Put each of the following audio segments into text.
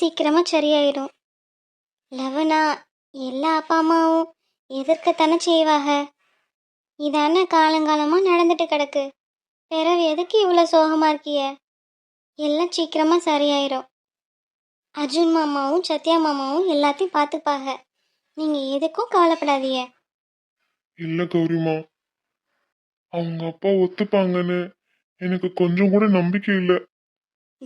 சீக்கிரமாக சீக்கிரமா சரியாயிடும் லவனா எல்லா அப்பா அம்மாவும் எதிர்க்கத்தானே செய்வாக இதான காலங்காலமா நடந்துட்டு கிடக்கு. பிறவு எதுக்கு இவ்வளோ சோகமா இருக்கிய? எல்லாம் சீக்கிரமா சரியாயிரும். அர்ஜுன் மாமாவும் சத்யா மாமாவும் எல்லாத்தையும் பார்த்துப்பாங்க. நீங்க எதுக்கும் கவலைப்படாதீங்க. இல்ல கௌரிமா. அவங்க அப்பா ஒத்துப்பாங்கன்னு எனக்கு கொஞ்சம் கூட நம்பிக்கை இல்லை.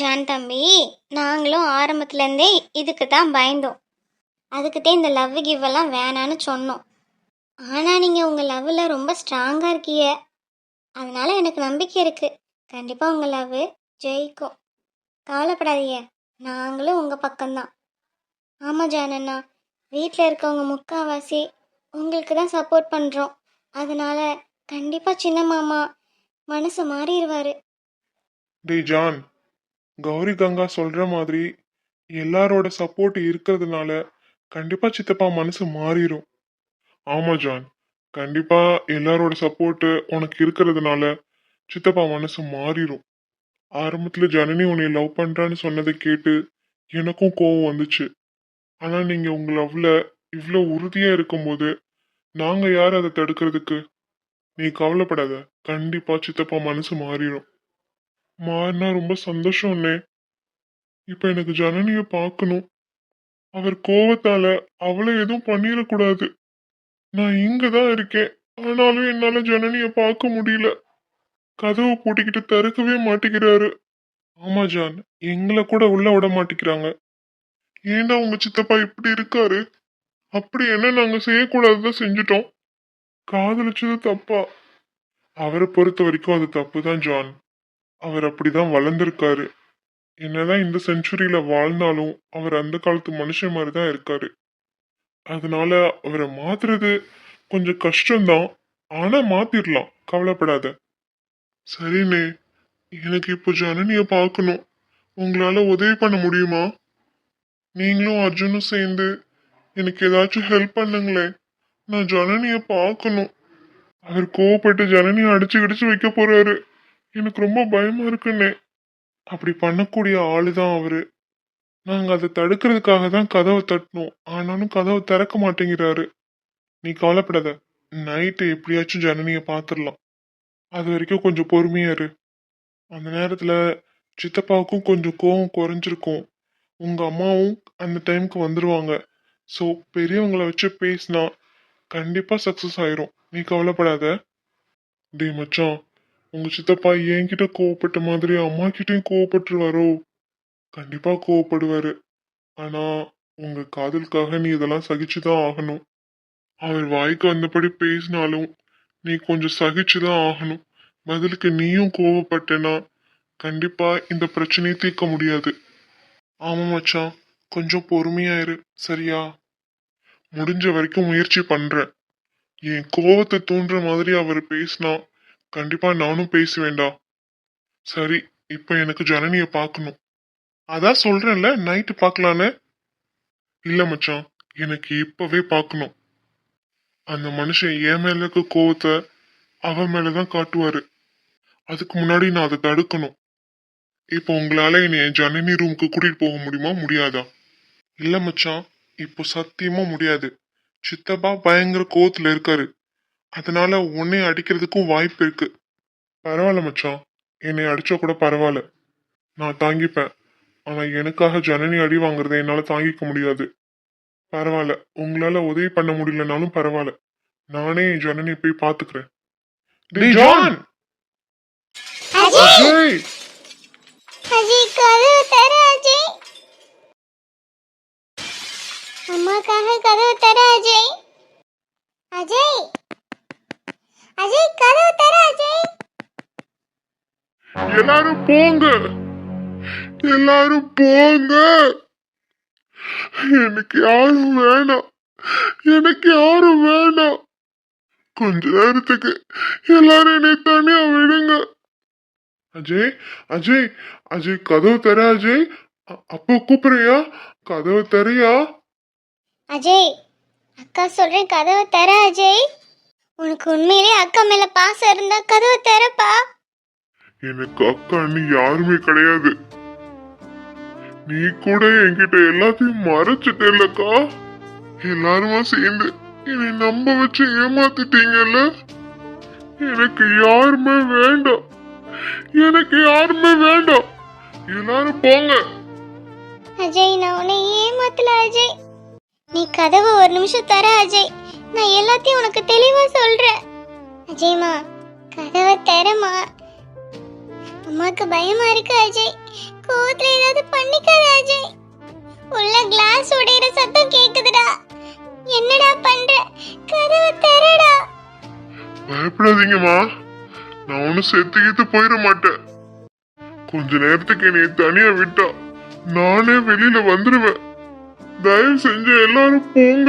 ஜான் தம்பி நாங்களும் ஆரம்பத்துலேருந்தே இதுக்கு தான் பயந்தோம். அதுக்கிட்டே இந்த லவ் கிவ் எல்லாம் வேணான்னு சொன்னோம். ஆனால் நீங்கள் உங்கள் லவ்வில் ரொம்ப ஸ்ட்ராங்காக இருக்கீங்க. அதனால எனக்கு நம்பிக்கை இருக்குது கண்டிப்பாக உங்கள் லவ் ஜெயிக்கும். கவலைப்படாதீங்க. நாங்களும் உங்கள் பக்கம்தான். ஆமாம் ஜானண்ணா வீட்டில் இருக்கவங்க முக்காவாசி உங்களுக்கு தான் சப்போர்ட் பண்ணுறோம் அதனால கண்டிப்பாக சின்ன மாமா மனசு மாறிடுவார் டேய் ஜான். கௌரி கங்கா சொல்ற மாதிரி எல்லாரோட சப்போர்ட் இருக்கிறதுனால கண்டிப்பா சித்தப்பா மனசு மாறிடும் ஆமா ஜான் கண்டிப்பா எல்லாரோட சப்போர்ட் உனக்கு இருக்கிறதுனால சித்தப்பா மனசு மாறிடும் ஆரம்பத்துல ஜனனி உன்னை லவ் பண்றான்னு சொன்னதை கேட்டு எனக்கும் கோவம் வந்துச்சு. ஆனா நீங்க உங்க லவ்ல இவ்வளோ உறுதியா இருக்கும்போது நாங்க யார் அதை தடுக்கிறதுக்கு? நீ கவலைப்படாத. கண்டிப்பா சித்தப்பா மனசு மாறிடும் மாறினா ரொம்ப சந்தோஷம் அண்ணே இப்ப எனக்கு ஜனனிய பார்க்கணும் அவர் கோவத்தால அவளை எதுவும் பண்ணிடக்கூடாது. நான் இங்க தான் இருக்கேன். ஆனாலும் என்னால ஜனனிய பார்க்க முடியல. கதவை பூட்டிக்கிட்டு திறக்கவே மாட்டேங்கிறாரு. ஆமா ஜான். எங்களை கூட உள்ள விட மாட்டேங்கிறாங்க. ஏன்டா உங்க சித்தப்பா இப்படி இருக்காரு? அப்படி என்ன நாங்க செய்யக்கூடாதுதான் செஞ்சுட்டோம். காதலிச்சது தப்பா. அவரை பொறுத்த வரைக்கும் அது தப்பு தான் ஜான். அவர் அப்படிதான் வளர்ந்துருக்காரு. என்னதான் இந்த செஞ்சுரியில வாழ்ந்தாலும் அவர் அந்த காலத்து மனுஷன் மாதிரி தான் இருக்காரு. அதனால அவரை மாத்துறது கொஞ்சம் கஷ்டம்தான். ஆனா மாத்திரலாம் கவலைப்படாத. சரிண்ணே எனக்கு இப்போ ஜனனிய பார்க்கணும். உங்களால உதவி பண்ண முடியுமா? நீங்களும் அர்ஜுனும் சேர்ந்து எனக்கு ஏதாச்சும் ஹெல்ப் பண்ணுங்களேன். நான் ஜனனிய பார்க்கணும். அவர் கோவப்பட்டு ஜனனியை அடிச்சு கிடிச்சு வைக்க போறாரு. எனக்கு ரொம்ப பயமா இருக்குன்னே. அப்படி பண்ணக்கூடிய ஆளு தான் அவரு. நாங்க அதை தடுக்கிறதுக்காக தான் கதவை தட்டினோம். ஆனாலும் கதவை திறக்க மாட்டேங்கிறாரு. நீ கவலைப்படாத. நைட்டு எப்படியாச்சும் ஜனனிய பாத்துடலாம் அது வரைக்கும் கொஞ்சம் பொறுமையா இரு. அந்த நேரத்துல சித்தப்பாவுக்கும் கொஞ்சம் கோவம் குறைஞ்சிருக்கும். உங்க அம்மாவும் அந்த டைம்க்கு வந்துருவாங்க. ஸோ பெரியவங்களை வச்சு பேசினா கண்டிப்பா சக்சஸ் ஆயிரும். நீ கவலைப்படாத. டே மச்சான் உங்க சித்தப்பா என்கிட்ட கோவப்பட்ட மாதிரி அம்மா கிட்டயும் கோவப்பட்டுருவாரோ? கண்டிப்பா கோவப்படுவாரு. ஆனா உங்க காதலுக்காக நீ இதெல்லாம் சகிச்சுதான் ஆகணும். அவர் வாய்க்கு வந்தபடி பேசினாலும் நீ கொஞ்சம் சகிச்சுதான் ஆகணும். பதிலுக்கு நீயும் கோவப்பட்டனா கண்டிப்பா இந்த பிரச்சனையை தீர்க்க முடியாது. ஆமா மச்சான் கொஞ்சம் பொறுமையாயிரு சரியா? முடிஞ்ச வரைக்கும் முயற்சி பண்றேன். என் கோவத்தை தூண்டுற மாதிரி அவர் பேசினா கண்டிப்பா நானும் பேசுவேன்டா சரி இப்ப எனக்கு ஜனனிய பார்க்கணும் அதான் சொல்றேன்ல நைட்டு பார்க்கலான்னு இல்ல மச்சான் எனக்கு இப்பவே பார்க்கணும் அந்த மனுஷன் என் மேல இருக்க கோவத்தை அவன் மேலதான் காட்டுவாரு. அதுக்கு முன்னாடி நான் அதை தடுக்கணும். இப்போ உங்களால என்னை என் ஜனனி ரூமுக்கு கூட்டிட்டு போக முடியுமா முடியாதா? இல்ல மச்சான் இப்போ சத்தியமா முடியாது. சித்தப்பா பயங்கர கோவத்துல இருக்காரு. அதனால உன்னை அடிக்கிறதுக்கும் வாய்ப்பு இருக்கு. பரவாயில்ல மச்சான். என்னை அடிச்சா கூட பரவாயில்ல. நான் தாங்கிப்பேன். ஆனா எனக்காக ஜனனி அடி வாங்குறதை என்னால தாங்கிக்க முடியாது. பரவாயில்ல. உங்களால உதவி பண்ண முடியலனாலும் பரவாயில்ல. நானே என் ஜனனியை போய் பாத்துக்கிறேன். ஜான்! அஜய்! அஜய் கதவு தர அஜய்! அம்மாக்காக கதவு தர அஜய்! அஜய்! அஜய் கதவு தர அஜய். எல்லாரும் போங்க. எல்லாரும் போங்க. எனக்கு யாரும் வேணாம். எனக்கு யாரும் வேணாம். கொஞ்ச நேரத்துக்கு எல்லாரும் என்னை தனியா விடுங்க. அஜய் அஜய் அஜய் கதவு தர அஜய். அ- அப்பா கூப்பிடுறியா? கதவு தரியா? அஜய் அக்கா சொல்றேன் கதவை தர அஜய். உனக்கு உண்மையிலே அக்கா மேல பாசம் இருந்தா கதவை தரப்பா எனக்கு அக்கா அண்ணி யாருமே கிடையாது. நீ கூட என்கிட்ட எல்லாத்தையும் மறைச்சிட்டேல்லக்கா. எல்லாருமா சேர்ந்து என்னை நம்ப வச்சு ஏமாத்திட்டீங்கல்ல? எனக்கு யாருமே வேண்டாம். எனக்கு யாருமே வேண்டாம். எல்லாரும் போங்க. அஜய் நான் உன்னை ஏமாத்தல அஜய். நீ கதவை ஒரு நிமிஷம் தர அஜய். நான் எல்லாத்தையும் உனக்கு தெளிவா சொல்றேன். அஜய்மா கதவை தரமா அம்மாக்கு பயமா இருக்கு அஜய். கோவத்துல ஏதாவது பண்ணிக்காத அஜய். உள்ள கிளாஸ் உடையிற சத்தம் கேக்குதுடா. என்னடா பண்ற? கதவை தரடா பயப்படாதீங்கம்மா. நான் ஒன்னும் செத்து கீத்து போயிட மாட்டேன். கொஞ்ச நேரத்துக்கு என்னை தனியா விட்டா நானே வெளியில வந்துருவேன். தயவு செஞ்சு எல்லாரும் போங்க.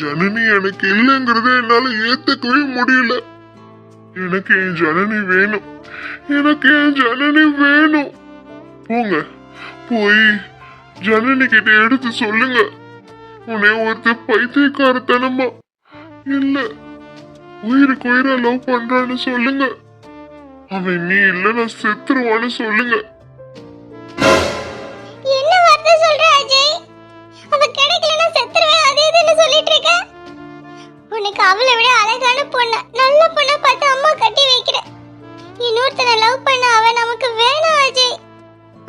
ஜனனி எனக்கு இல்லைங்கிறத என்னால ஏத்துக்கவே முடியல. எனக்கு என் ஜனனி வேணும். எனக்கு என் ஜனனி வேணும். போங்க. போய் ஜனனி கிட்ட எடுத்து சொல்லுங்க. உன்னை ஒருத்தர் பைத்தியக்காரத்தனமா? இல்ல. உயிருக்கு உயிரா லவ் பண்றான்னு சொல்லுங்க. அவன் நீ இல்ல நான் செத்துருவான்னு சொல்லுங்க. எனக்கு அவளை விட அழகான பொண்ணு. நல்ல பொண்ணை பார்த்து அம்மா கட்டி வைக்கிறேன். இன்னொருத்தனை லவ் பண்ண அவ நமக்கு வேணாம் அஜய்.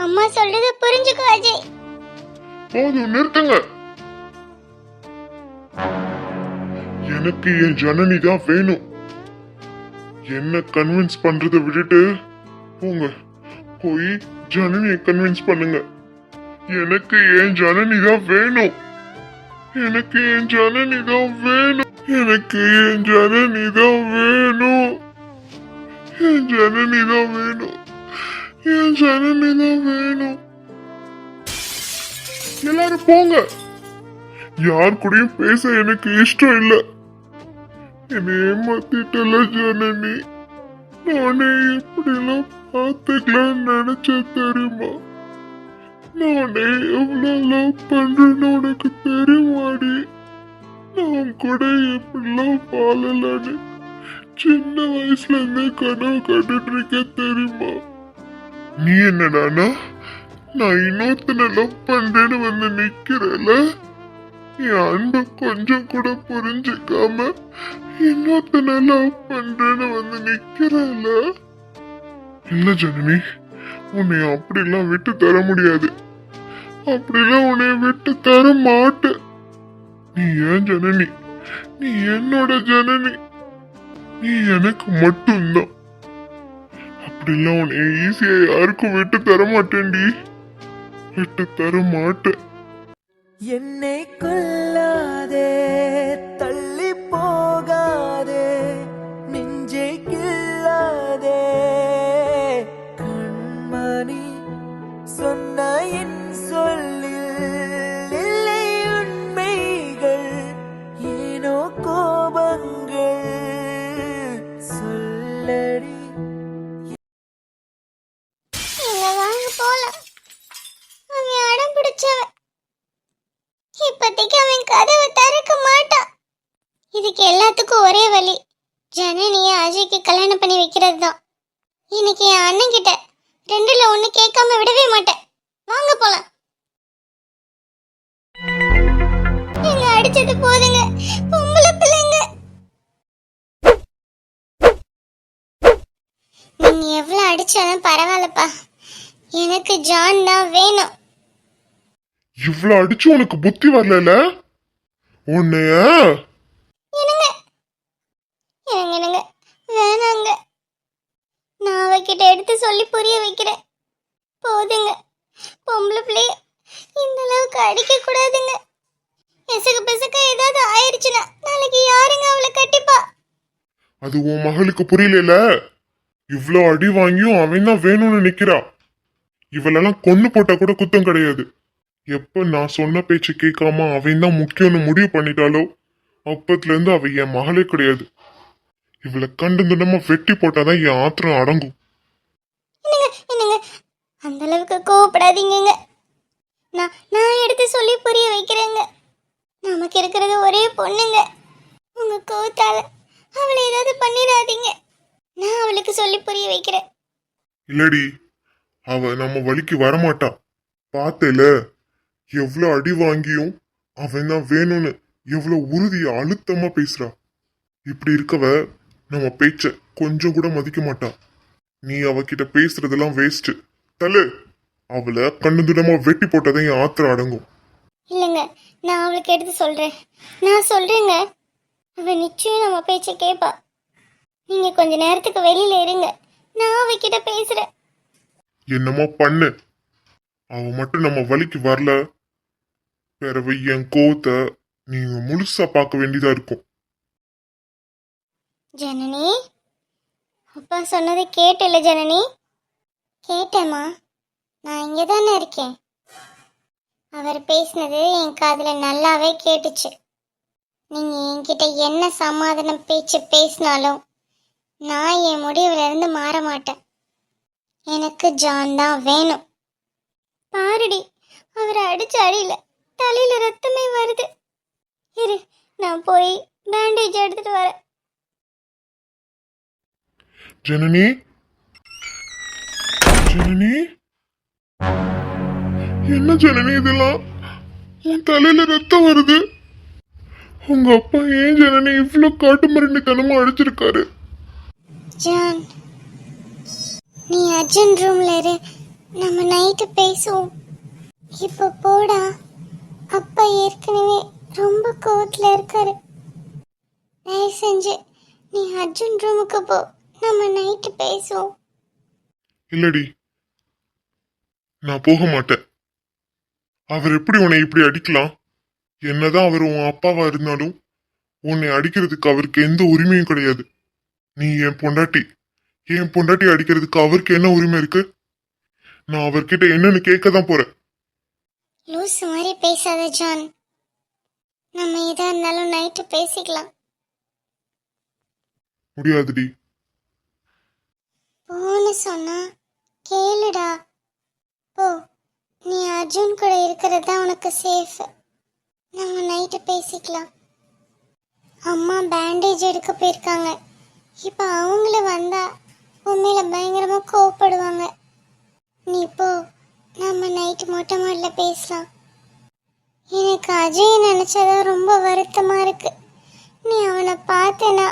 அம்மா சொல்றது புரிஞ்சுக்கோ அஜய். போதும் நிறுத்துங்க. எனக்கு என் ஜனனி தான் வேணும். என்ன கன்வின்ஸ் பண்றதை விட்டுட்டு போங்க. போய் ஜனனியை கன்வின்ஸ் பண்ணுங்க. எனக்கு என் ஜனனி தான் வேணும். எனக்கு என் ஜனனி தான் வேணும். எனக்கு என் ஜனனி தான் வேணும். என் ஜனனி தான் வேணும். என் ஜனனி தான் வேணும். எல்லாரும் போங்க. யார் கூடயும் பேச எனக்கு இஷ்டம் இல்லை. என்னை ஏமாத்திட்டல ஜனனி. நானே எப்படிலாம் பார்த்துக்கலாம் நினைச்ச தெரியுமா? நானே எவ்வளோ லவ் பண்றேன்னு உனக்கு தெரியுமாடி? நான் கூட எப்படிலாம் வாழலான்னு சின்ன வயசுல இருந்தே கனவு கண்டுட்டு இருக்க தெரியுமா? நீ என்னடானா நான்? இன்னொருத்தனை லவ் பண்றேன்னு வந்து நிக்கிறல என் அன்பை கொஞ்சம் கூட புரிஞ்சுக்காம இன்னொருத்தனை லவ் பண்றேன்னு வந்து நிக்கிறல இல்ல ஜனனி உன்னை அப்படிலாம் விட்டு தர முடியாது. அப்படிலாம் உன்னை விட்டு தர மாட்டேன். நீ ஏன் ஜனனி? நீ என்னோட ஜனனி. நீ எனக்கு மட்டும்தான். அப்படிலாம் உன்னை ஈஸியா யாருக்கும் விட்டு தர மாட்டேன்டி. விட்டு தர மாட்டேன். என்னை கொல்லாதே தள்ளி போகாதே நெஞ்சை கில்லாதே கண்மணி சொன்ன என் சொல்லி அடிச்சது போதுங்க பொம்பளை பிள்ளைங்க. நீங்க எவ்வளவு அடிச்சாலும் பரவாயில்லப்பா. எனக்கு ஜான் தான் வேணும். இவ்வளவு அடிச்சு உனக்கு புத்தி வரல உன்னைய? என்னங்க? என்னங்க என்னங்க? வேணாங்க. நான் அவகிட்ட எடுத்து சொல்லி புரிய வைக்கிறேன். போதுங்க. பொம்பளை பிள்ளைய இந்த அளவுக்கு அடிக்க கூடாதுங்க. பிசகு பிசக ஏதாவது ஆயிடுச்சுன்னா நாளைக்கு யாருங்க அவளை கட்டிப்பா? அது உன் மகளுக்கு புரியல இவ்ளோ அடி வாங்கியும் அவன் தான் வேணும்னு நிக்கிறா? இவளெல்லாம் கொன்னு போட்டா கூட குத்தம் கிடையாது. எப்ப நான் சொன்ன பேச்சு கேட்காம அவன் தான் முக்கியம்னு முடிவு பண்ணிட்டாலோ அப்பத்துல இருந்து அவ என் மகளே கிடையாது. இவளை கண்டு துண்டமா வெட்டி போட்டாதான் என் ஆத்திரம் அடங்கும். அந்த அளவுக்கு கோவப்படாதீங்கங்க. நான் நான் எடுத்து சொல்லி புரிய வைக்கிறேங்க. நமக்கு இருக்கிறது ஒரே பொண்ணுங்க. உங்க கோவத்தால அவளை ஏதாவது பண்ணிடாதீங்க. நான் அவளுக்கு சொல்லி புரிய வைக்கிறேன். இல்லடி அவ நம்ம வழிக்கு வரமாட்டா. பார்த்தேல எவ்வளவு அடி வாங்கியும் அவன் தான் வேணும்னு எவ்வளவு உறுதியா அழுத்தமா பேசுறா. இப்படி இருக்கவ நம்ம பேச்ச கொஞ்சம் கூட மதிக்க மாட்டா. நீ அவகிட்ட பேசுறதெல்லாம் வேஸ்ட் தலு அவளை கண்ணு துடமா வெட்டி போட்டதை என் ஆத்திரம் அடங்கும். இல்லைங்க நான் அவளுக்கு எடுத்து சொல்கிறேன் நான் சொல்கிறேங்க அவள் நிச்சயம் நம்ம பேச்சை கேட்பா நீங்கள் கொஞ்ச நேரத்துக்கு வெளியில் இருங்க. நான் அவகிட்ட பேசுகிறேன் என்னமோ பண்ணு. அவ மட்டும் நம்ம வழிக்கு வரல. பிறவு என் கோவத்தை நீங்க முழுசா பார்க்க வேண்டியதா இருக்கும். ஜனனி அப்பா சொன்னதை கேட்டல ஜனனி? கேட்டேம்மா. நான் இங்கே தானே இருக்கேன். அவர் பேசினது என் காதில் நல்லாவே கேட்டுச்சு. நீங்கள் என்கிட்ட என்ன சமாதானம் பேச்சு பேசினாலும் நான் என் முடிவுல இருந்து மாற மாட்டேன். எனக்கு ஜான் தான் வேணும். பாருடி அவரை அடிச்ச அடியில தலையில ரத்தமே வருது. இரு நான் போய் பேண்டேஜ் எடுத்துட்டு வரேன். ஜனனி? ஜனனி? என்ன ஜனனி இதெல்லாம்? உன் தலையில ரத்தம் வருது. உங்க அப்பா ஏன் ஜனனி இவ்வளவு காட்டு மிரண்டித்தனமா அடிச்சிருக்காரு? ஜான் நீ அர்ஜுன் ரூம்ல இரு. நம்ம நைட்டு பேசுவோம். இப்போ போடா. அப்பா ஏற்கனவே ரொம்ப கோவத்தில் இருக்காரு. தயவு செஞ்சு நீ அர்ஜுன் ரூமுக்கு போ. நம்ம நைட்டு பேசுவோம். இல்லடி நான் போக மாட்டேன். அவர் எப்படி உன்னை இப்படி அடிக்கலாம்? என்னதான் அவர் உன் அப்பாவா இருந்தாலும் உன்னை அடிக்கிறதுக்கு அவருக்கு எந்த உரிமையும் கிடையாது. நீ என் பொண்டாட்டி. என் பொண்டாட்டி அடிக்கிறதுக்கு அவருக்கு என்ன உரிமை இருக்கு? நான் அவர்கிட்ட என்னன்னு கேட்க தான் போறேன். லூஸ் மாதிரி பேசாத ஜான். நம்ம எதா இருந்தாலும் நைட்டு பேசிக்கலாம். முடியாதுடி. போன்னு சொன்னா கேளுடா. போ. நீ அர்ஜுன் கூட இருக்கிறது தான் உனக்கு சேஃப் நம்ம நைட்டு பேசிக்கலாம். அம்மா பேண்டேஜ் எடுக்க போயிருக்காங்க. இப்போ அவங்கள வந்தா உண்மையில பயங்கரமாக கோவப்படுவாங்க. நீ போ நம்ம நைட்டு மொட்டை மாடல பேசலாம். எனக்கு அஜய் நினச்சதான் ரொம்ப வருத்தமாக இருக்கு. நீ அவனை பார்த்தேனா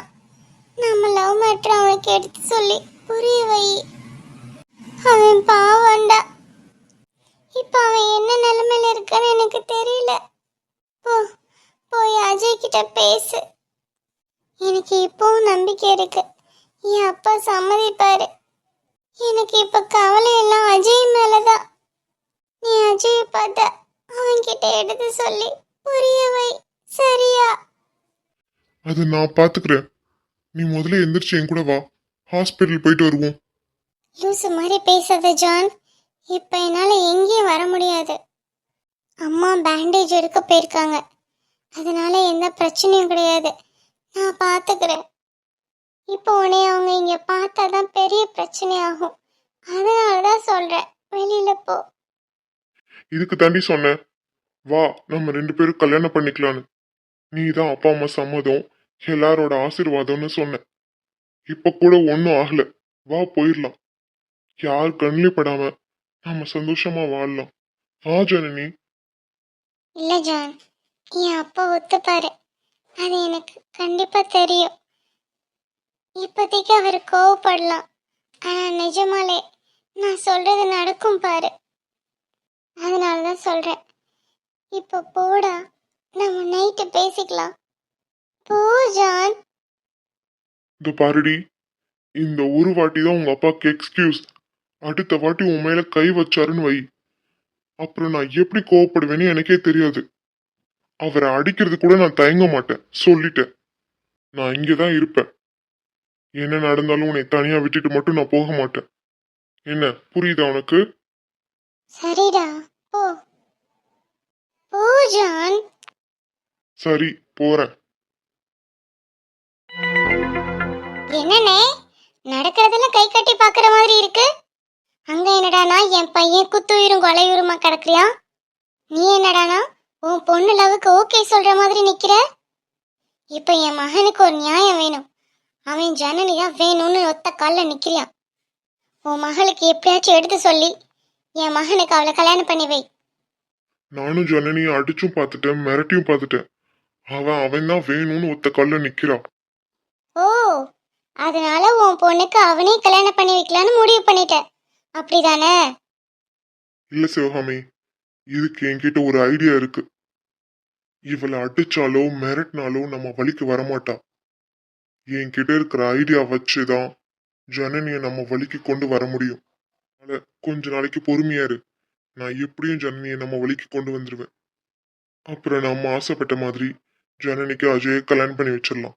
நம்ம லவ் மேட்ரு அவனுக்கு எடுத்து சொல்லி புரிய வை அவன் பாவண்டா இப்போ அவன் என்ன நிலைமையில இருக்கான்னு எனக்கு தெரியல. போ போய் அஜய் கிட்ட பேசு. எனக்கு இப்பவும் நம்பிக்கை இருக்கு. என் அப்பா சம்மதிப்பாரு. எனக்கு இப்ப கவலை எல்லாம் அஜய் மேலதான். நீ அஜயை பார்த்த அவன்கிட்ட எடுத்து சொல்லி புரிய வை சரியா? அது நான் பாத்துக்கிறேன். நீ முதல்ல எந்திரிச்சு என் கூட வா. ஹாஸ்பிட்டல் போயிட்டு வருவோம். லூசு மாதிரி பேசாத ஜான். இப்போ என்னால் எங்கேயும் வர முடியாது. அம்மா பேண்டேஜ் எடுக்க போயிருக்காங்க. அதனால எந்த பிரச்சனையும் கிடையாது. நான் பார்த்துக்கிறேன் இப்போ உன்னை அவங்க இங்கே பார்த்தா தான் பெரிய பிரச்சனை ஆகும் அதனால தான் சொல்கிறேன் வெளியில் போ. இதுக்கு தாண்டி சொன்னேன் வா நம்ம ரெண்டு பேரும் கல்யாணம் பண்ணிக்கலான்னு நீ தான் அப்பா அம்மா சம்மதம் எல்லாரோட ஆசீர்வாதம்னு சொன்ன. இப்ப கூட ஒன்றும் ஆகல. வா போயிடலாம். யார் கண்ணிலையும் படாம நாம சந்தோஷமா வாழலாம். வா ஜனனி. இல்லை ஜான். என் அப்பா ஒத்துப்பாரு. அது எனக்கு கண்டிப்பாக தெரியும். இப்போதைக்கு அவர் கோவப்படலாம். ஆனால் நிஜமாலே நான் சொல்றது நடக்கும் பாரு. அதனால தான் சொல்கிறேன் இப்போ போடா. நம்ம நைட்டு பேசிக்கலாம். போ ஜான். இந்த பாருடி. இந்த ஒரு வாட்டி தான் உங்க அப்பாவுக்கு எக்ஸ்கியூஸ் அடுத்த வாட்டி உன் மேல கை வச்சாருன்னு வை. அப்புறம் நான் எப்படி கோவப்படுவேன்னு எனக்கே தெரியாது. அவரை அடிக்கிறது கூட நான் தயங்க மாட்டேன். சொல்லிட்டேன். நான் இங்கே தான் இருப்பேன். என்ன நடந்தாலும் உன்னை தனியா விட்டுட்டு மட்டும் நான் போக மாட்டேன். என்ன புரியுதா உனக்கு? சரிடா போ. போ ஜான். சரி போறேன். என்னண்ணே நடக்கிறதெல்லாம் கை கட்டி பார்க்குற மாதிரி இருக்கு? அங்க என்னடானா என் பையன் குத்துயிரும் கொலையுருமா கிடக்குறியா? நீ என்னடானா? உன் பொண்ணு லவ்வுக்கு ஓகே சொல்ற மாதிரி நிக்கிற? இப்போ என் மகனுக்கு ஒரு நியாயம் வேணும். அவன் ஜனனி தான் வேணும்னு ஒத்த கால்ல நிக்கிறியான் உன் மகளுக்கு எப்படியாச்சும் எடுத்து சொல்லி என் மகனுக்கு அவளை கல்யாணம் பண்ணி வை. நானும் ஜனனியை அடிச்சும் பார்த்துட்டேன் மிரட்டியும் பார்த்துட்டேன். அவன் அவன் தான் வேணும்னு ஒத்த கல்ல நிக்கிறான். ஓ அதனால உன் பொண்ணுக்கு அவனே கல்யாணம் பண்ணி வைக்கலான்னு முடிவு பண்ணிட்ட. அப்படிதானே? இல்ல சிவகாமி இதுக்கு என்கிட்ட ஒரு ஐடியா இருக்கு. இவளை அடிச்சாலோ மிரட்டினாலோ நம்ம வழிக்கு வரமாட்டா. என்கிட்ட இருக்கிற ஐடியா வச்சுதான் ஜனனியை நம்ம வழிக்கு கொண்டு வர முடியும். அதனால கொஞ்ச நாளைக்கு பொறுமையா இரு. நான் எப்படியும் ஜனனியை நம்ம வழிக்கு கொண்டு வந்துருவேன். அப்புறம் நம்ம ஆசைப்பட்ட மாதிரி ஜனனிக்கு அஜயை கல்யாணம் பண்ணி வச்சிடலாம்.